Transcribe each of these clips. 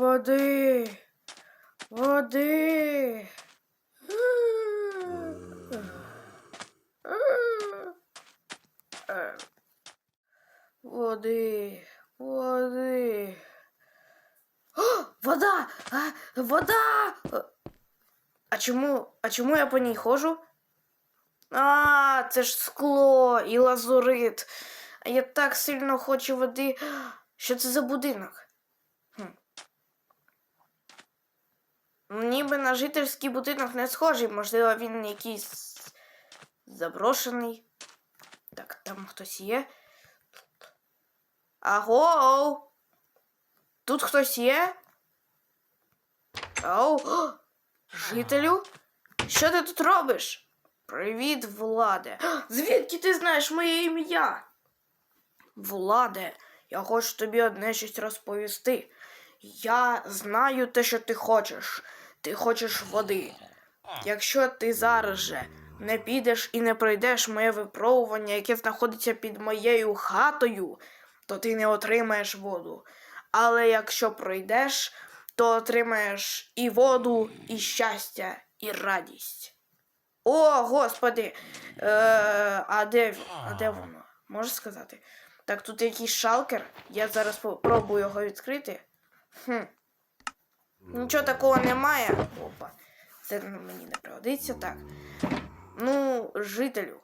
Води. Води. Води. Води. О, вода! А, вода! А чому, а чому я по ній ходжу? А, це ж скло і лазурит. А я так сильно хочу води. Що це за будинок? Ніби на жительський будинок не схожий, можливо, він якийсь заброшений. Так, там хтось є. Аго! Тут хтось є? Ау! О, Жителю? Що ти тут робиш? Привіт, Владе. Звідки ти знаєш моє ім'я? Владе, я хочу тобі одне щось розповісти. Я знаю те, що ти хочеш. Ти хочеш води. Якщо ти зараз же не підеш і не пройдеш моє випробування, яке знаходиться під моєю хатою, то ти не отримаєш воду. Але якщо пройдеш, то отримаєш і воду, і щастя, і радість. О, господи! Е, а де, а де воно? Можеш сказати? Так, тут якийсь шалкер. Я зараз спробую його відкрити. Хм. Нічого такого немає. Опа. Це мені не пригодиться. Так. Ну, жителю.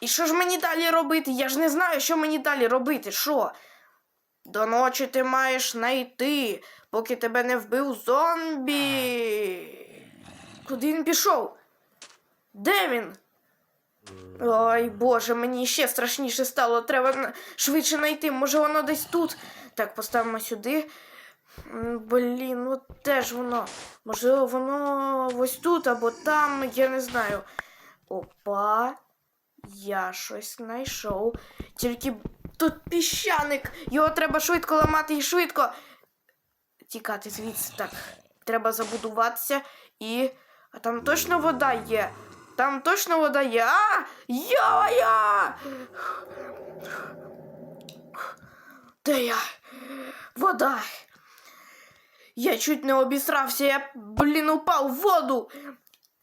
І що ж мені далі робити? Я ж не знаю, що мені далі робити. Що? До ночі ти маєш знайти, поки тебе не вбив зомбі. Куди він пішов? Де він? Ой, Боже, мені ще страшніше стало. Треба швидше знайти. Може, воно десь тут. Так, поставимо сюди. Блін, ну де ж воно? Можливо, воно ось тут або там, я не знаю. Опа. Я щось знайшов. Тільки тут піщаник. Його треба швидко ламати і швидко. Тікати звідси. Так. Треба забудуватися і. А там точно вода є. Там точно вода є. А! Я-я! Де я? Вода. Я чуть не обісрався, я, блін, упав в воду.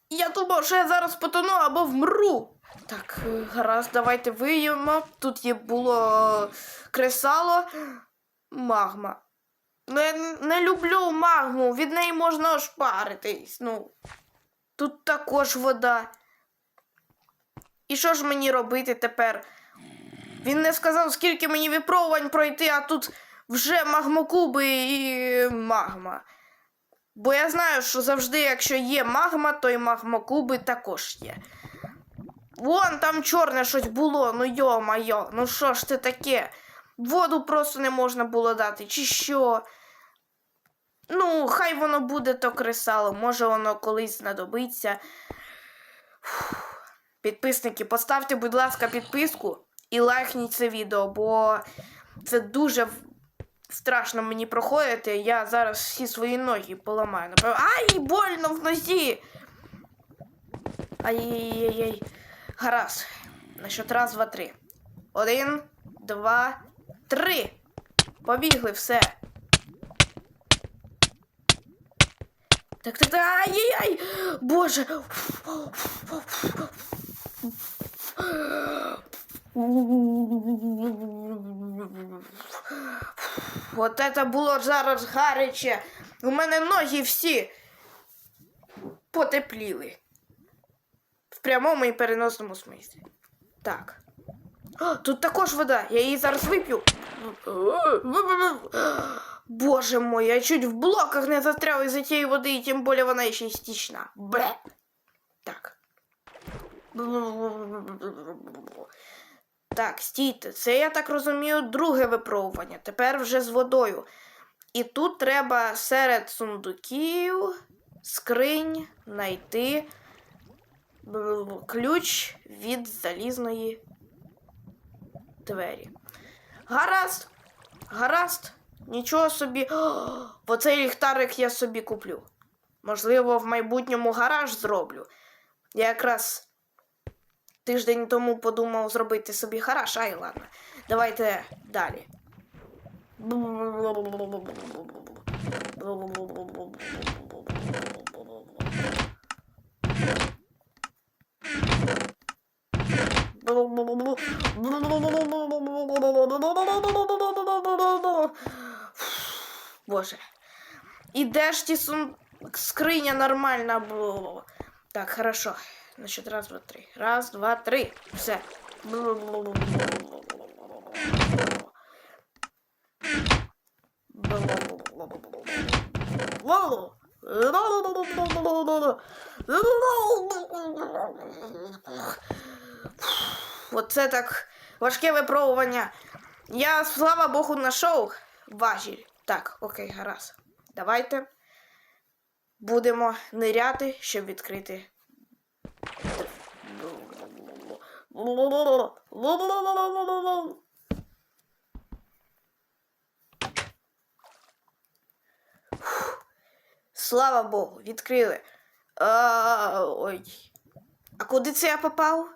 Я думав, що я зараз потону або вмру. Так, е, гаразд, давайте виємо. Тут є було кресало, магма. Ну, я не люблю магму, від неї можна ошпаритись. Ну, тут також вода. І що ж мені робити тепер? Він не сказав, скільки мені випробувань пройти, а тут вже магмокуби і магма. Бо я знаю, що завжди, якщо є магма, то і магмокуби також є. Вон там чорне щось було, ну йо-майо, ну що ж це таке? Воду просто не можна було дати, чи що? Ну, хай воно буде то кресало, може воно колись знадобиться. Фух. Підписники, поставте, будь ласка, підписку і лайкніть це відео, бо це дуже страшно мені проходити. Я зараз всі свої ноги поламаю. Напевно. Ай, больно в нозі! Ай-яй-яй. Гаразд. На счет раз, два, три. Один, два, три. Побігли все. Так, так, так, ай-яй-яй! Боже! Вот это було зараз гаряче. У мене ноги всі потепліли. В прямому і переносному смислі. Так. О, тут також вода. Я її зараз вип'ю. Боже мой, я чуть в блоках не застряв із-за тієї води, і тим більше вона ще й стічна. Бе. Так. Так, стійте. Це, я так розумію, друге випробування. Тепер вже з водою. І тут треба серед сундуків, скринь знайти ключ від залізної двері. Гаразд, гаразд, нічого собі. О, оцей ліхтарик я собі куплю. Можливо, в майбутньому гараж зроблю. Я якраз тиждень тому подумав зробити собі гараж, ай ладно. Давайте далі. Боже. І де ж ті сум... скриня нормальна? Так, хорошо. Значит, раз, два, три. Раз, два, три. Все. Оце так важке випробування. Я, слава Богу, знайшов важіль. Так, окей, гаразд. Давайте будемо ниряти, щоб відкрити. Слава Богу, відкрили. А, ой. А куди це я попав?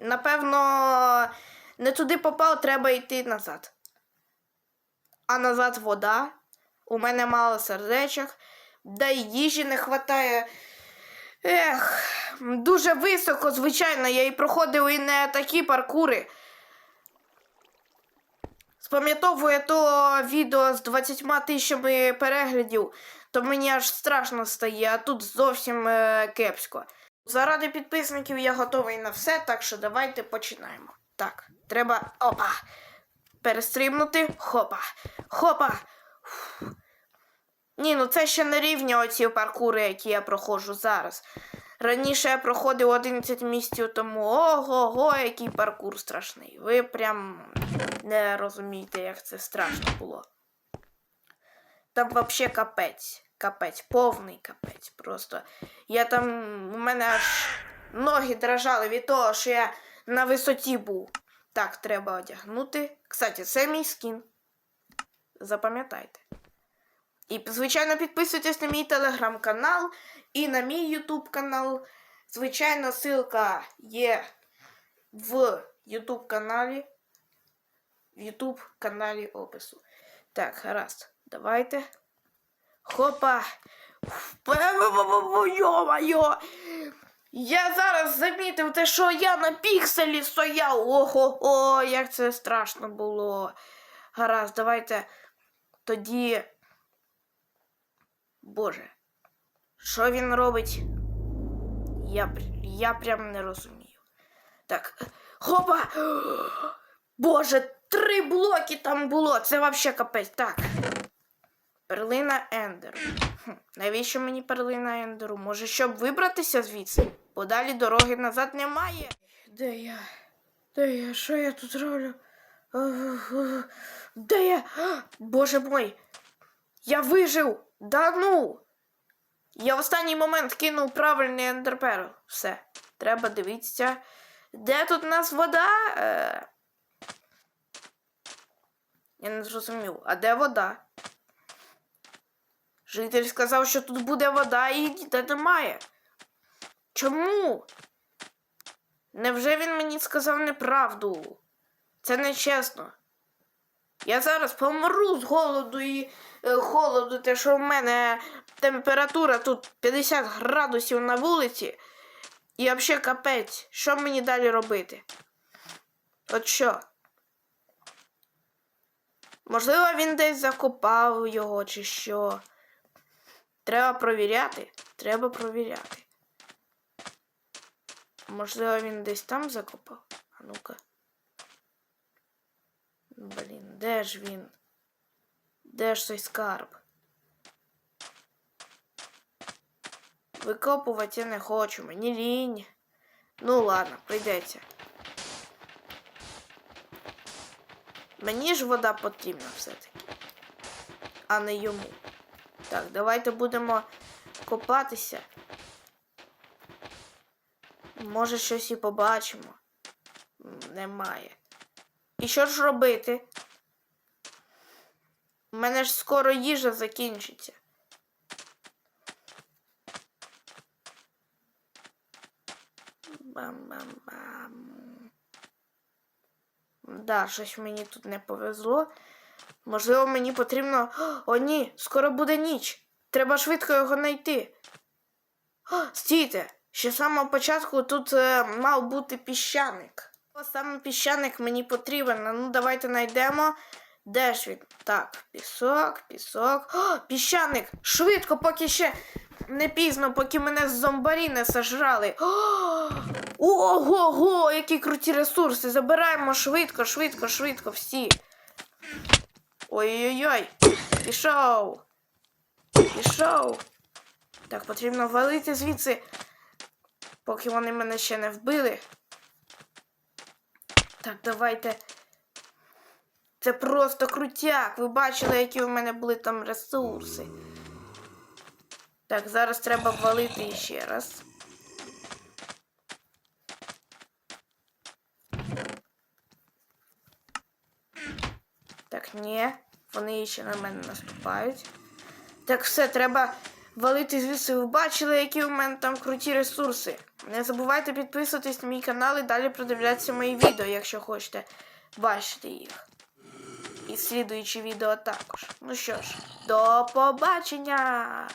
Напевно, не туди попав, треба йти назад. А назад вода. У мене мало сердечок, да й їжі не вистачає. Ех, дуже високо, звичайно, я і проходив і не такі паркури. Спам'ятовую то відео з 20 тисячами переглядів, то мені аж страшно стає, а тут зовсім е, кепсько. Заради підписників я готовий на все, так що давайте починаємо. Так, треба. Опа! Перестрибнути. Хопа. Хопа. Фу. Ні, ну це ще не рівні оці паркури, які я проходжу зараз. Раніше я проходив 11 місяців тому. Ого-го, який паркур страшний. Ви прям не розумієте, як це страшно було. Там взагалі капець. Капець, повний капець. Просто. Я там. У мене аж ноги дрожали від того, що я на висоті був. Так, треба одягнути. Кстати, це мій скін. Запам'ятайте. І, звичайно, підписуйтесь на мій телеграм-канал і на мій ютуб канал. Звичайно, ссылка є в ютуб каналі. В ютуб каналі опису. Так, гаразд. Давайте. Хопа. Йо-моє! Я зараз замітив те, що я на пікселі стояв. Ого, о, як це страшно було. Гаразд, давайте тоді. Боже, що він робить? Я, я прям не розумію. Так, хопа! Боже, три блоки там було. Це вообще капець. Так. Перлина Ендеру. Хм, навіщо мені перлина Ендеру? Може, щоб вибратися звідси? Бо далі дороги назад немає. Де я? Де я? Що я тут роблю? Де я? Боже мой! Я вижив! Да ну! Я в останній момент кинув правильний ендерперл. Все. Треба дивитися. Де тут у нас вода? Е... Я не зрозумів. А де вода? Житель сказав, що тут буде вода і ніде немає. Чому? Невже він мені сказав неправду? Це нечесно. Я зараз помру з голоду і холоду, те, що в мене температура тут 50 градусів на вулиці. І взагалі капець. Що мені далі робити? От що? Можливо, він десь закопав його чи що. Треба провіряти. Треба провіряти. Можливо, він десь там закопав. А ну-ка. Блін, де ж він? Де ж той скарб? Викопувати я не хочу, мені лінь. Ну ладно, прийдеться. Мені ж вода потрібна все-таки, а не йому. Так, давайте будемо копатися. Може, щось і побачимо. Немає. І що ж робити? У мене ж скоро їжа закінчиться. Бам-бам-бам. Да, щось мені тут не повезло. Можливо, мені потрібно. О, ні, скоро буде ніч. Треба швидко його знайти. О, Стійте! Ще з самого початку тут е, мав бути піщаник. О, саме піщаник мені потрібен. Ну, давайте знайдемо. Де ж він? Так, пісок, пісок. О, піщаник! Швидко, поки ще не пізно, поки мене з зомбарі не сожрали. О, Ого-го, які круті ресурси! Забираємо швидко, швидко, швидко, всі. Ой-ой-ой, пішов. Пішов. Так, потрібно валити звідси, поки вони мене ще не вбили. Так, давайте. Це просто крутяк. Ви бачили, які у мене були там ресурси. Так, зараз треба валити іще раз. Так, ні, вони ще на мене наступають. Так, все, треба валити звідси. Ви бачили, які у мене там круті ресурси. Не забувайте підписуватись на мій канал і далі продивлятися мої відео, якщо хочете бачити їх. І слідуючі відео також. Ну що ж, до побачення!